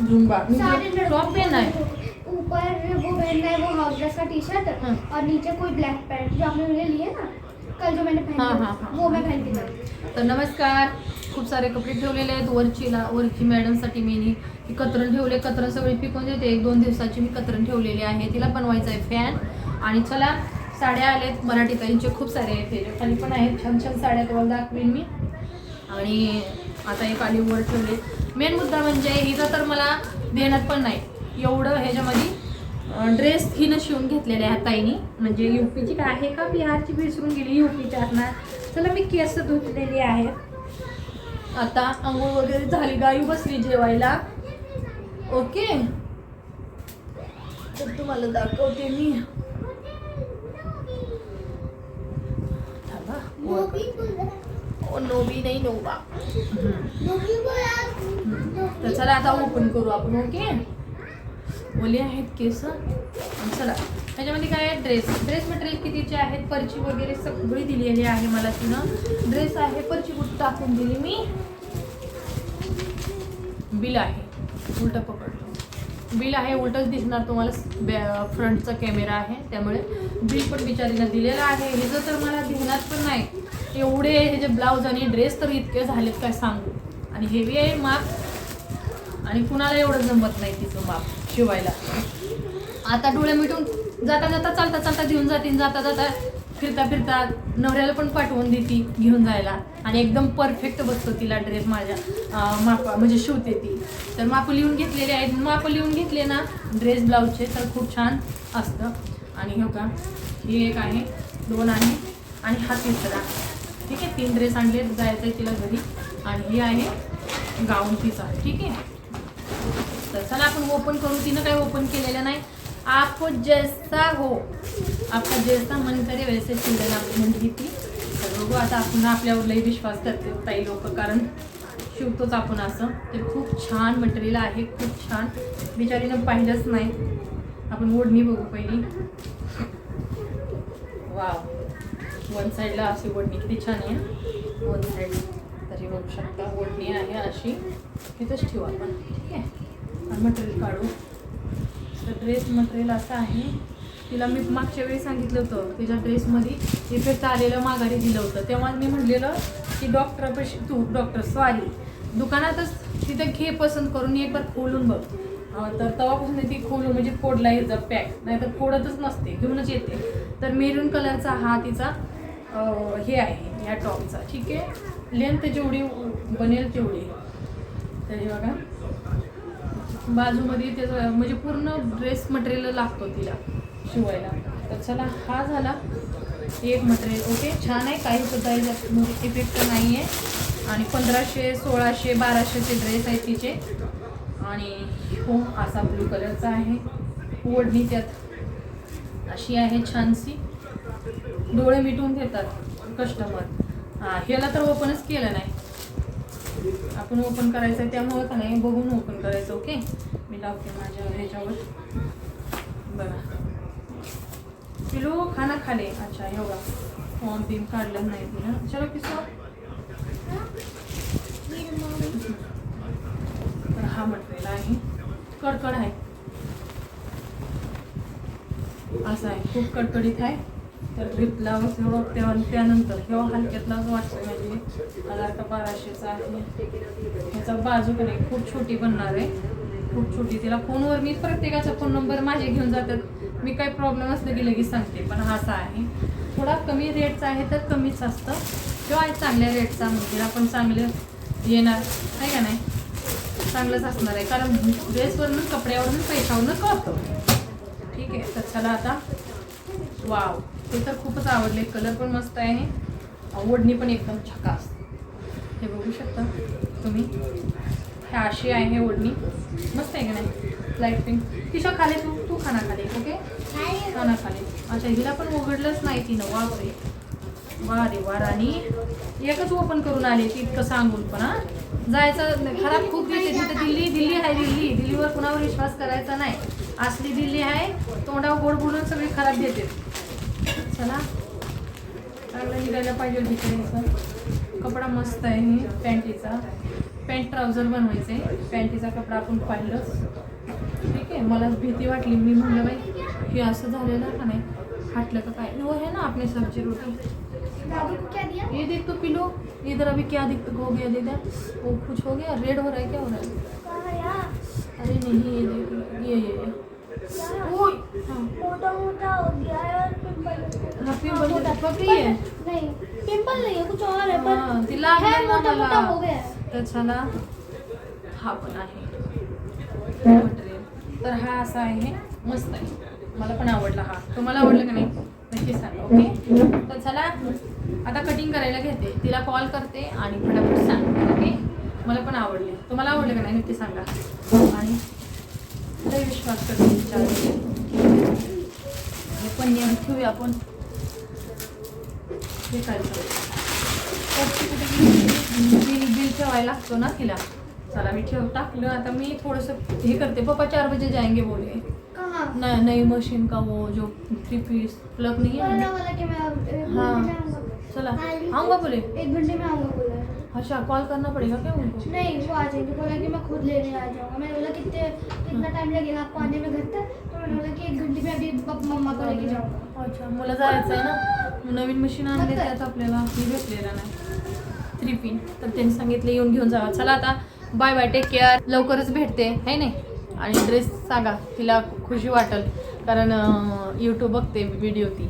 Zumba top पहना है ऊपर वो पहनना है वो हाउस ड्रेस का टी शर्ट हाँ। और नीचे कोई ब्लैक पैंट जो आपने मुझे लिए ना कल जो मैंने हाँ, पहनी हाँ, हाँ। वो मैं पहन के जाऊँ तर नमस्कार. खूप सारे कपडे ठेवलेले आहेत. वरचीला वरची मॅडमसाठी मी कतरण ठेवले. कतरण सगळी पिकून देते. एक दोन दिवसाची मी कतरण ठेवलेली आहे. तिला बनवायचं आहे फॅन आणि चला साड्या आल्यात मराठी ताईंचे खूप सारे आहेत. खाली पण आहेत. छान छान साड्या तुम्हाला दाखवेन मी. आणि आता एक आली वर ठेवले मेन मुद्दा म्हणजे हिचं तर मला देण्यात पण नाही. एवढं ह्याच्यामध्ये ड्रेस हिनं शिवून घेतलेले आहे ताईनी. म्हणजे युपीची काय आहे का? बिहारची विसरून गेली युपीच्या ना चला मी केस धुतलेली आहेत. आता आंघोळ वगैरे झाली गाई बसली जेवायला. ओके? तर तुम्हाला दाखवते मी. थांबा. ओ नोबी नाही नोबा तर चला आता ओपन करू आपण ओके ओले आहेत केस चला त्याच्यामध्ये काय आहे? ड्रेस ड्रेस मटेरियल कितीचे आहेत? पर्ची वगैरे सगळी दिलेली आहे मला तिनं. ड्रेस आहे पर्ची कुठं टाकून दिली मी? बिल आहे. उलटं पकडलं बिल आहे उलटंच दिसणार तुम्हाला. फ्रंटचा कॅमेरा आहे त्यामुळे बिल पण बिचारीनं दिलेलं आहे. हे जर तर मला ध्यानात पण नाही. एवढे हे जे ब्लाऊज आणि ड्रेस तर इतके झालेत काय सांगू? आणि हेवी आहे माप. आणि कुणाला एवढं जमत नाही तिचं माप शिवायला. आता डोळे मिटून जाता जाता चालता चालता घेऊन जातील जाता जाता फिरता फिरता नवऱ्याला पण पाठवून देते घेऊन जायला. आणि एकदम परफेक्ट बसतो तिला ड्रेस माझ्या मापा म्हणजे शिवते ती. तर माप लिहून घेतलेले आहेत. माप लिहून घेतले ना ड्रेस ब्लाऊजचे तर खूप छान असतं. आणि हो का ही एक आहे दोन आहे आणि हा तिसरा ठीक आहे तीन ड्रेस आणले जायचं आहे तिला घरी. आणि ही आहे गाऊन तिचा ठीक आहे? तर चला आपण ओपन करू. तिनं काही ओपन केलेलं नाही. आपको जैसा हो. आपका जैसा मन करे वैसे चिल्ड्रन आपली म्हणजे ती. तर बघू आता आपण आपल्यावर लई विश्वास करते काही लोक कारण शिवतोच आपण असं. ते खूप छान मटेरियल आहे खूप छान. बिचारीनं पाहिलंच नाही. आपण ओढणी बघू पहिली. वाव. वन साईडला अशी ओढणी किती छान आहे वन साईड तरी बघू शकता ओढणी आहे अशी. तिथंच ठेवू आपण ठीक आहे. आणि मटेरियल काढू. तर ड्रेस मटेरियल असं आहे. तिला मी मागच्या वेळी सांगितलं होतं तिच्या ड्रेसमध्ये इफेक्ट आलेलं माघारी दिलं होतं. तेव्हा मी म्हणलेलं की डॉक्टरपाशी तू डॉक्टर सॉरी दुकानातच तिथं घे पसंत करून एक बार खोलून बघ. तर तवापासून ती खोलून म्हणजे फोडला यायचा पॅक नाहीतर फोडतच नसते घेऊनच येते. तर मेरून कलरचा हा तिचा हे आहे ह्या टॉपचा. ठीक आहे? लेंथ जेवढी बनेल तेवढी. तर हे बघा. बाजूमध्ये त्याचं म्हणजे पूर्ण ड्रेस मटेरियल लागतो तिला शिवायला. तर चला हा झाला एक मटेरियल ओके छान आहे. काही सुद्धा म्हणजे इफेक्ट नाही आहे आणि पंधराशे सोळाशे बाराशेचे ड्रेस आहेत तिचे. आणि हो असा ब्लू कलरचा आहे. ओढणी त्यात अशी आहे छानशी. डोळे मिटून घेतात कस्टमर हां ह्याला तर ओपनच केलं नाही. आपण ओपन करायचं आहे त्यामुळं का नाही? बघून ओपन करायचं ओके मी लावते माझ्या ह्याच्यावर. बघा. पिलो खाना खाले. अच्छा एवढा फॉर्म बिम काढलं नाही तिला चलो किसो तर हा मटेरियल आहे. कडकड आहे. असं आहे. खूप कडकडीत आहे. तर घेतला एवढं तेव्हा त्यानंतर किंवा हलक्यातलाच वाटतं म्हणजे हजार का बाराशेचा आहे. ह्याचा बाजू नाही खूप छोटी बनणार आहे. खूप छोटी. तिला फोनवर मी प्रत्येकाचा फोन नंबर माझे घेऊन जातात. मी काही प्रॉब्लेम असलं की लगेच सांगते पण हा असा आहे. थोडा कमी रेटचा आहे तर कमीच असतं. किंवा चांगल्या रेटचा म्हणजे आपण चांगलं येणार. आहे का नाही? चांगलंच असणार आहे. कारण ड्रेसवरून कपड्यावरून पैशावरून कळतं. ठीक आहे. तर चला आता वाव ते तर खूपच आवडले. कलर पण मस्त आहे ओढणी पण एकदम झकास हे बघू शकता तुम्ही. हे अशी आहे हे ओढणी. मस्त आहे का नाही? लाइट पिंक तिच्या खाली तू तू खाना खाली ओके खाना खाली. अच्छा हिला पण उघडलंच नाही तिनं. वा रे. वा रे वा आणि एकच ओपन करून आली ती इतकं सांगून पण हा? जायचं खराब खूप घेते तिथे दिल्ली दिल्ली आहे दिल्ली. दिल्लीवर कुणावर विश्वास करायचा नाही. असली दिल्ली आहे तोंडावर गोड बोलून सगळी खराब देते. चला. चांगलं निघायला पाहिजे बिचारीचं कपडा मस्त आहे पॅन्टीचा. पॅन्ट ट्राउझर बनवायचं. आहे पॅन्टीचा कपडा आपण पाहिलंच. ठीक आहे मला भीती वाटली. मी म्हणलं बाई हे असं झालेलं का नाही? फाटलं का काय? वो है ना आपने सब्जी रोटी. ये देख तो पिलो इधर अभी क्या दिक्कत हो गया दीदा वो कुछ हो गया? रेड हो रहा है क्या? हो रहा है? अरे नहीं ये देख ये ये ये। हाँ। मोटा मोटा हो गया है पिंपल हाँ, मोटा- पपड़ी है? नहीं पिंपल नहीं है कुछ और है पर हाँ, ती लागलं है मोटा. मोटा हो गया. तर चला हा पण आहे. मटेरियल तर हा असा आहे. मस्त आहे. मला पण आवडला हा. तुम्हाला आवडलं का नाही? नक्की सांगा ओके? तर चला आता कटिंग करायला घेते. तिला कॉल करते आणि फटाफट सांगते ओके? मला पण आवडले. तुम्हाला आवडलं का नाही? नक्की सांगा. आणि विश्वास करते हे पण नियम ठेवूया आपण. अच्छा कॉल करना पड़ेगा क्या उनको नहीं वो आ जाएँगे बोला कि मैं खुद लेने आ जाऊँगा मैंने बोला कितने कितना टाइम लगेगा आपको आने में घर तक तो मैंने बोला कि एक घंटे में अभी मम्मा को लेके जाऊँगा अच्छा मला जायचं ना? नवीन मशीन आणले त्यात आपल्याला भेटलेलं नाही. थ्री पिन तर त्यांनी सांगितलं येऊन घेऊन जावा. चला आता. बाय बाय टेक केअर लवकरच भेटते. है नाही? आणि ड्रेस सांगा. तिला खुशी वाटेल. कारण यूट्यूब बघते व्हिडिओ ती.